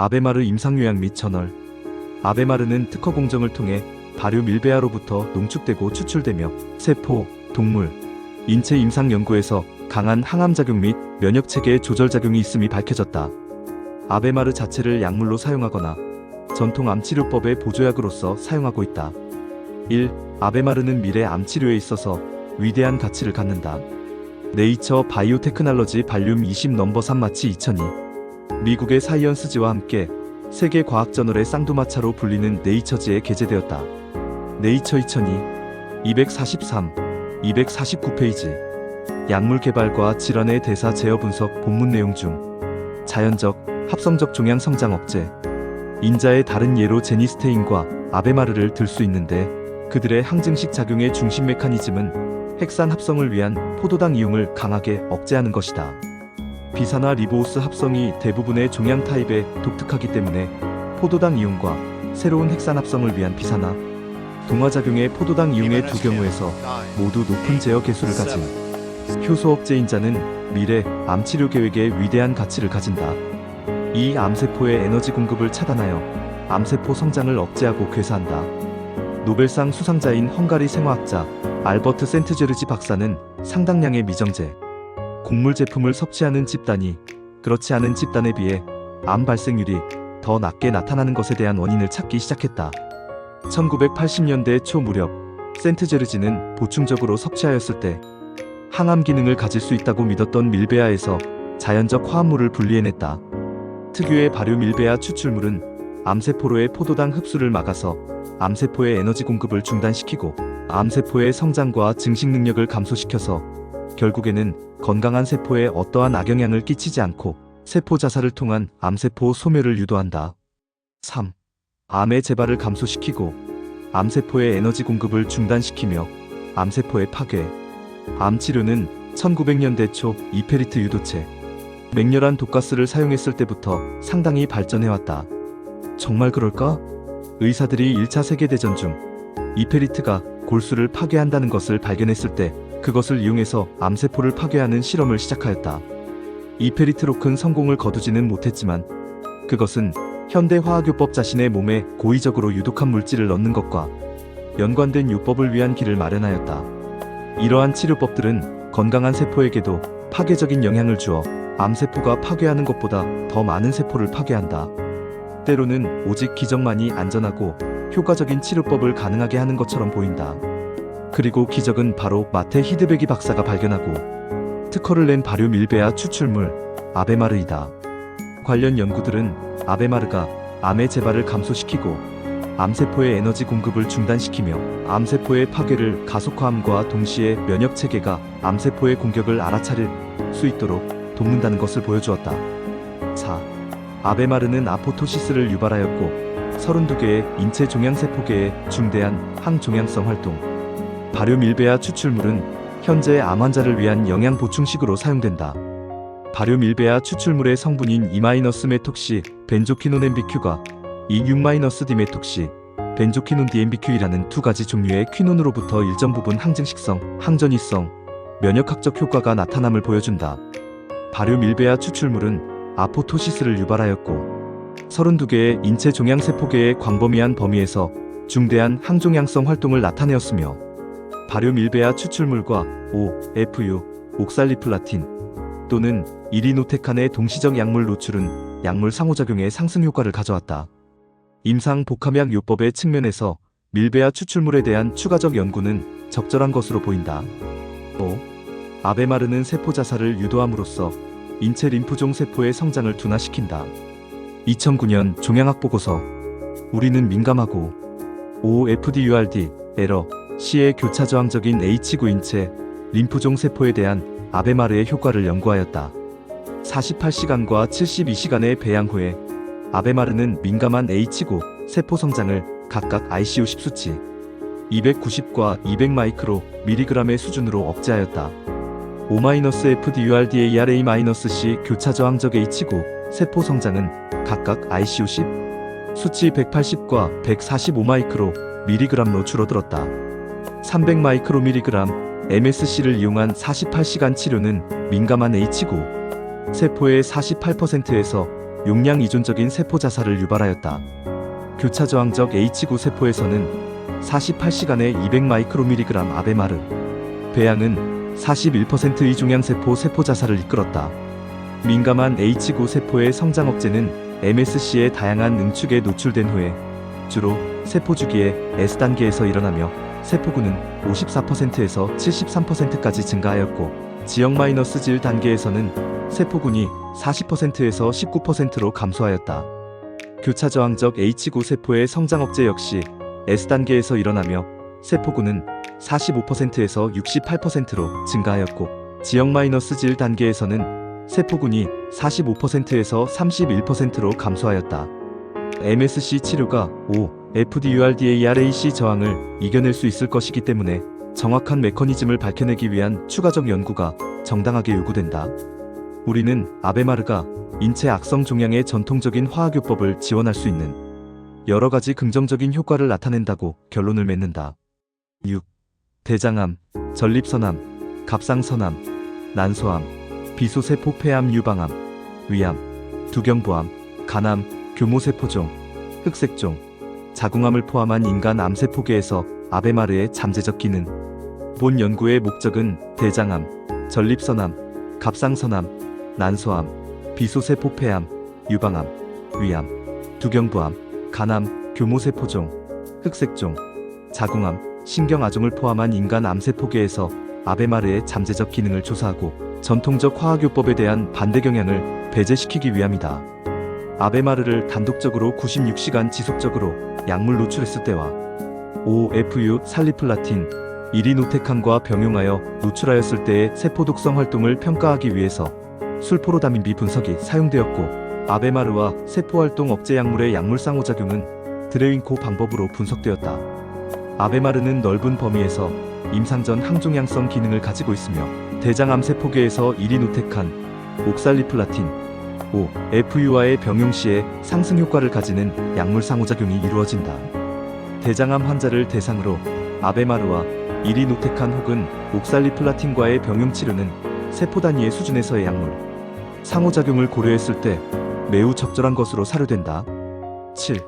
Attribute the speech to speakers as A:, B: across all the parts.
A: 아베마르 임상요약 및 저널 아베마르는 특허 공정을 통해 발효 밀베아로부터 농축되고 추출되며 세포, 동물, 인체 임상 연구에서 강한 항암 작용 및 면역 체계 조절 작용이 있음이 밝혀졌다. 아베마르 자체를 약물로 사용하거나 전통 암치료법의 보조약으로서 사용하고 있다. 1. 아베마르는 미래 암치료에 있어서 위대한 가치를 갖는다. 네이처 바이오테크놀로지 발륨 20 넘버 3 마치 2002 미국의 사이언스지와 함께 세계 과학 저널의 쌍두마차로 불리는 네이처지에 게재되었다. 네이처 2002 243 249페이지 약물 개발과 질환의 대사 제어 분석 본문 내용 중 자연적 합성적 종양 성장 억제 인자의 다른 예로 제니스테인과 아베마르를 들 수 있는데 그들의 항증식 작용의 중심 메커니즘은 핵산 합성을 위한 포도당 이용을 강하게 억제하는 것이다. 비산화 리보스 합성이 대부분의 종양 타입에 독특하기 때문에 포도당 이용과 새로운 핵산 합성을 위한 비산화 동화작용의 포도당 이용의 두 경우에서 모두 높은 제어 개수를 가진 효소 억제인 자는 미래 암치료 계획에 위대한 가치를 가진다. 이 암세포의 에너지 공급을 차단하여 암세포 성장을 억제하고 괴사한다. 노벨상 수상자인 헝가리 생화학자 알버트 센트제르지 박사는 상당량의 미정제, 곡물 제품을 섭취하는 집단이 그렇지 않은 집단에 비해 암 발생률이 더 낮게 나타나는 것에 대한 원인을 찾기 시작했다. 1980년대 초 무렵 센트제르지는 보충적으로 섭취하였을 때 항암 기능을 가질 수 있다고 믿었던 밀베아에서 자연적 화합물을 분리해냈다. 특유의 발효 밀베아 추출물은 암세포로의 포도당 흡수를 막아서 암세포의 에너지 공급을 중단시키고 암세포의 성장과 증식 능력을 감소시켜서 결국에는 건강한 세포에 어떠한 악영향을 끼치지 않고 세포 자살을 통한 암세포 소멸을 유도한다. 3. 암의 재발을 감소시키고 암세포의 에너지 공급을 중단시키며 암세포의 파괴. 암 치료는 1900년대 초 이페리트 유도체, 맹렬한 독가스를 사용했을 때부터 상당히 발전해왔다. 정말 그럴까? 의사들이 1차 세계대전 중 이페리트가 골수를 파괴한다는 것을 발견했을 때 그것을 이용해서 암세포를 파괴하는 실험을 시작하였다. 이페리트록은 성공을 거두지는 못했지만 그것은 현대 화학요법 자신의 몸에 고의적으로 유독한 물질을 넣는 것과 연관된 요법을 위한 길을 마련하였다. 이러한 치료법들은 건강한 세포에게도 파괴적인 영향을 주어 암세포가 파괴하는 것보다 더 많은 세포를 파괴한다. 때로는 오직 기적만이 안전하고 효과적인 치료법을 가능하게 하는 것처럼 보인다. 그리고 기적은 바로 마테 히드베기 박사가 발견하고 특허를 낸 발효 밀베아 추출물 아베마르이다. 관련 연구들은 아베마르가 암의 재발을 감소시키고 암세포의 에너지 공급을 중단시키며 암세포의 파괴를 가속화함과 동시에 면역 체계가 암세포의 공격을 알아차릴 수 있도록 돕는다는 것을 보여주었다. 4. 아베마르는 아포토시스를 유발하였고 32개의 인체 종양세포계의 중대한 항종양성 활동 발효 밀베아 추출물은 현재 암 환자를 위한 영양 보충식으로 사용된다. 발효 밀베아 추출물의 성분인 이마이너스 벤조키논 MBQ가 이 6-디메톡시 벤조키논 DMBQ이라는 두 가지 종류의 퀴논으로부터 일정 부분 항증식성, 항전이성, 면역학적 효과가 나타남을 보여준다. 발효 밀베아 추출물은 아포토시스를 유발하였고 32개의 인체 종양세포계의 광범위한 범위에서 중대한 항종양성 활동을 나타내었으며 발효 밀베아 추출물과 O, FU, 옥살리플라틴 또는 이리노테칸의 동시적 약물 노출은 약물 상호작용의 상승 효과를 가져왔다. 임상 복합약 요법의 측면에서 밀베아 추출물에 대한 추가적 연구는 적절한 것으로 보인다. 5. 아베마르는 세포 자살을 유도함으로써 인체 림프종 세포의 성장을 둔화시킨다. 2009년 종양학 보고서 우리는 민감하고 OFDURD 에러 C의 교차 저항적인 H9 인체 림프종 세포에 대한 아베마르의 효과를 연구하였다. 48시간과 72시간의 배양 후에 아베마르는 민감한 H9 세포 성장을 각각 ICU10 수치 290과 200 마이크로 미리그램의 수준으로 억제하였다. O-FDURDARA-C 교차 저항적 H9 세포 성장은 각각 ICU10 수치 180과 145 마이크로 미리그램로 줄어들었다. 300 마이크로 미리그램 MSC를 이용한 48시간 치료는 민감한 H9 세포의 48%에서 용량 이존적인 세포 자살을 유발하였다. 교차 저항적 H9 세포에서는 48시간에 200마이크로밀리그램 아베마르, 배양은 41% 이종양 세포 세포 자살을 이끌었다. 민감한 H9 세포의 성장 억제는 MSC의 다양한 응축에 노출된 후에 주로 세포 주기의 S단계에서 일어나며 세포군은 54%에서 73%까지 증가하였고 지역 마이너스 질 단계에서는 세포군이 40%에서 19%로 감소하였다. 교차 저항적 H9 세포의 성장 억제 역시 S단계에서 일어나며 세포군은 45%에서 68%로 증가하였고 지역 마이너스 질 단계에서는 세포군이 45%에서 31%로 감소하였다. MSC 치료가 5, FDURDARAC 저항을 이겨낼 수 있을 것이기 때문에 정확한 메커니즘을 밝혀내기 위한 추가적 연구가 정당하게 요구된다. 우리는 아베마르가 인체 악성 종양의 전통적인 화학요법을 지원할 수 있는 여러 가지 긍정적인 효과를 나타낸다고 결론을 맺는다. 6. 대장암, 전립선암, 갑상선암, 난소암, 비소세포 폐암 유방암, 위암, 두경부암, 간암, 교모세포종, 흑색종, 자궁암을 포함한 인간 암세 포계에서 아베마르의 잠재적 기능. 본 연구의 목적은 대장암, 전립선암, 갑상선암, 난소암, 비소세포 폐암, 유방암, 위암, 두경부암, 간암, 교모세포종, 흑색종, 자궁암, 신경아종을 포함한 인간 암세포계에서 아베마르의 잠재적 기능을 조사하고 전통적 화학요법에 대한 반대 경향을 배제시키기 위함이다. 아베마르를 단독적으로 96시간 지속적으로 약물 노출했을 때와 OFU 살리플라틴, 이리노테칸과 병용하여 노출하였을 때의 세포 독성 활동을 평가하기 위해서 술포로다민비 분석이 사용되었고 아베마르와 세포 활동 억제 약물의 약물 상호작용은 드레윈코 방법으로 분석되었다. 아베마르는 넓은 범위에서 임상 전 항종양성 기능을 가지고 있으며 대장암 세포계에서 이리노테칸, 옥살리플라틴, O, FU와의 병용 시에 상승 효과를 가지는 약물 상호작용이 이루어진다. 대장암 환자를 대상으로 아베마르와 이리노테칸 혹은 옥살리플라틴과의 병용 치료는 세포 단위의 수준에서의 약물 상호작용을 고려했을 때 매우 적절한 것으로 사료된다. 7.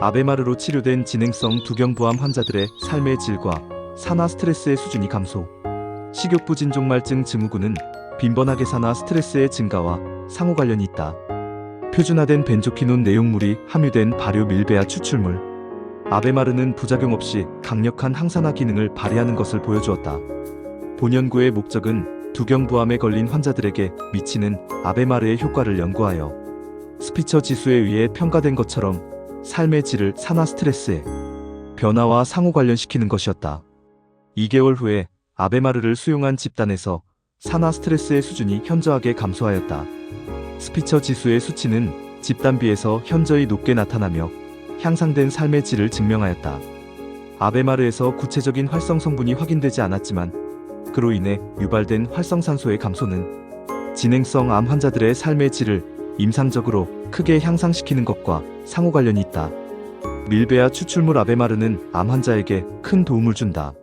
A: 아베마르로 치료된 진행성 두경부암 환자들의 삶의 질과 산화 스트레스의 수준이 감소. 식욕부 진종말증 증후군은 빈번하게 산화 스트레스의 증가와 상호 관련이 있다. 표준화된 벤조키논 내용물이 함유된 발효 밀베아 추출물. 아베마르는 부작용 없이 강력한 항산화 기능을 발휘하는 것을 보여주었다. 본 연구의 목적은 두경부암에 걸린 환자들에게 미치는 아베마르의 효과를 연구하여 스피처 지수에 의해 평가된 것처럼 삶의 질을 산화 스트레스의 변화와 상호 관련시키는 것이었다. 2개월 후에 아베마르를 수용한 집단에서 산화 스트레스의 수준이 현저하게 감소하였다. 스피처 지수의 수치는 집단 비에서 현저히 높게 나타나며 향상된 삶의 질을 증명하였다. 아베마르에서 구체적인 활성 성분이 확인되지 않았지만 그로 인해 유발된 활성산소의 감소는 진행성 암 환자들의 삶의 질을 임상적으로 크게 향상시키는 것과 상호 관련이 있다. 밀베아 추출물 아베마르는 암 환자에게 큰 도움을 준다.